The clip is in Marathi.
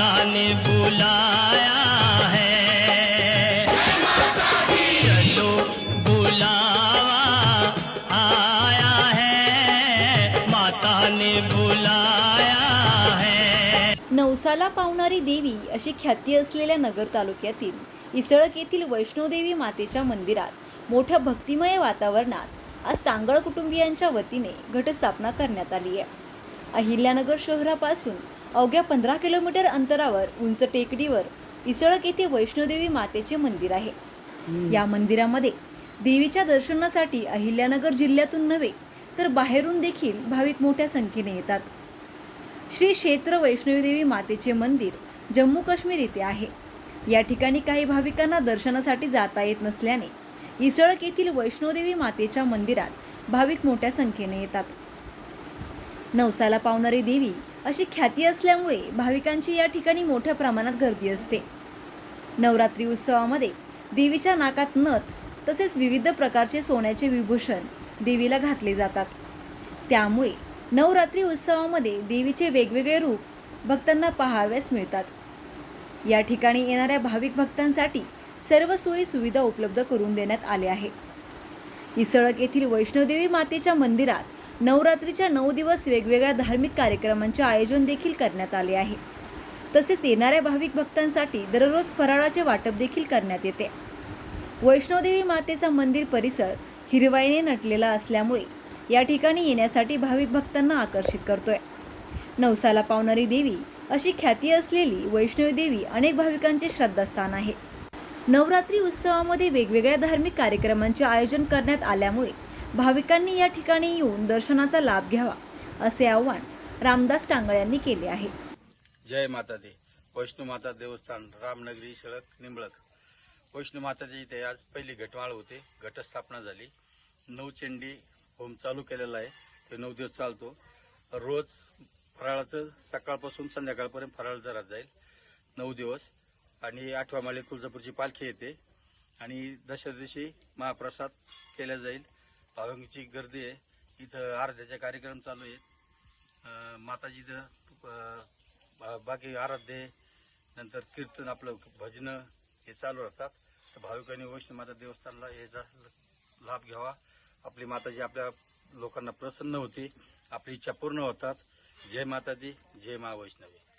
माता ने बुलाया है। चलो बुलावा आया है। माता ने बुलाया है। नवसाला पावणारी देवी अशी ख्याती असलेल्या नगर तालुक्यातील इसळक येथील वैष्णोदेवी मातेच्या मंदिरात मोठ्या भक्तिमय वातावरणात आज तांगळ कुटुंबियांच्या वतीने घटस्थापना करण्यात आली आहे. अहिल्यानगर शहरापासून अवघ्या पंधरा किलोमीटर अंतरावर उंच टेकडीवर इसळक येथे वैष्णोदेवी मातेचे मंदिर आहे. या मंदिरामध्ये देवीच्या दर्शनासाठी अहिल्यानगर जिल्ह्यातून नव्हे तर बाहेरून देखील भाविक मोठ्या संख्येने येतात. श्री क्षेत्र वैष्णवीदेवी मातेचे मंदिर जम्मू काश्मीर येथे आहे. या ठिकाणी काही भाविकांना दर्शनासाठी जाता येत नसल्याने इसळक येथील वैष्णोदेवी मातेच्या मंदिरात भाविक मोठ्या संख्येने येतात. नवसाला पावणारी देवी अशी ख्याती असल्यामुळे भाविकांची या ठिकाणी मोठ्या प्रमाणात गर्दी असते. नवरात्री उत्सवामध्ये देवीच्या नाकात नथ तसेच विविध प्रकारचे सोन्याचे विभूषण देवीला घातले जातात. त्यामुळे नवरात्री उत्सवामध्ये देवीचे वेगवेगळे रूप भक्तांना पाहाव्यास मिळतात. या ठिकाणी येणाऱ्या भाविक भक्तांसाठी सर्व सोयी सुविधा उपलब्ध करून देण्यात आले आहे इसळक येथील वैष्णोदेवी मातेच्या मंदिरात नवरात्रीच्या नऊ दिवस वेगवेगळ्या धार्मिक कार्यक्रमांचे आयोजन देखील करण्यात आले आहे. तसेच येणाऱ्या भाविक भक्तांसाठी दररोज फराळाचे वाटप देखील करण्यात येते. वैष्णोदेवी मातेचा मंदिर परिसर हिरवाईने नटलेला असल्यामुळे या ठिकाणी येण्यासाठी भाविक भक्तांना आकर्षित करतोय. नवसाला पावणारी देवी अशी ख्याती असलेली वैष्णवी देवी अनेक भाविकांचे श्रद्धास्थान आहे. नवरात्री उत्सवामध्ये वेगवेगळ्या धार्मिक कार्यक्रमांचे आयोजन करण्यात आल्यामुळे भाविकांनी या ठिकाणी येऊन दर्शनाचा लाभ घ्यावा असे आवाहन रामदास टांगळ यांनी केले आहे. जय माता दे वैष्णू माता देवस्थान रामनगरी शरद निंबळक. वैष्णू माताची इथे आज पहिली घटमाळ होते. घटस्थापना झाली. नऊ चेंडी होम चालू केलेला आहे. ते नऊ दिवस चालतो. रोज फराळाचं सकाळपासून संध्याकाळपर्यंत फराळ जरा जाईल. नऊ दिवस. आणि आठव्या माळे तुळजापूरची पालखी येते. आणि दशऱ्या दिवशी महाप्रसाद केला जाईल. भाविकांची गर्दी आहे. इथं आराध्याचा कार्यक्रम चालू आहेत. माताजी बा- बाकी आराध्य नंतर कीर्तन आपलं भजन हे चालू राहतात. तर भाविकांनी वैष्णव माता देवस्थानला याचा लाभ घ्यावा. आपली माताजी आपल्या लोकांना प्रसन्न होते आपली इच्छा पूर्ण होतात. जय माता दी जय मा वैष्णवी.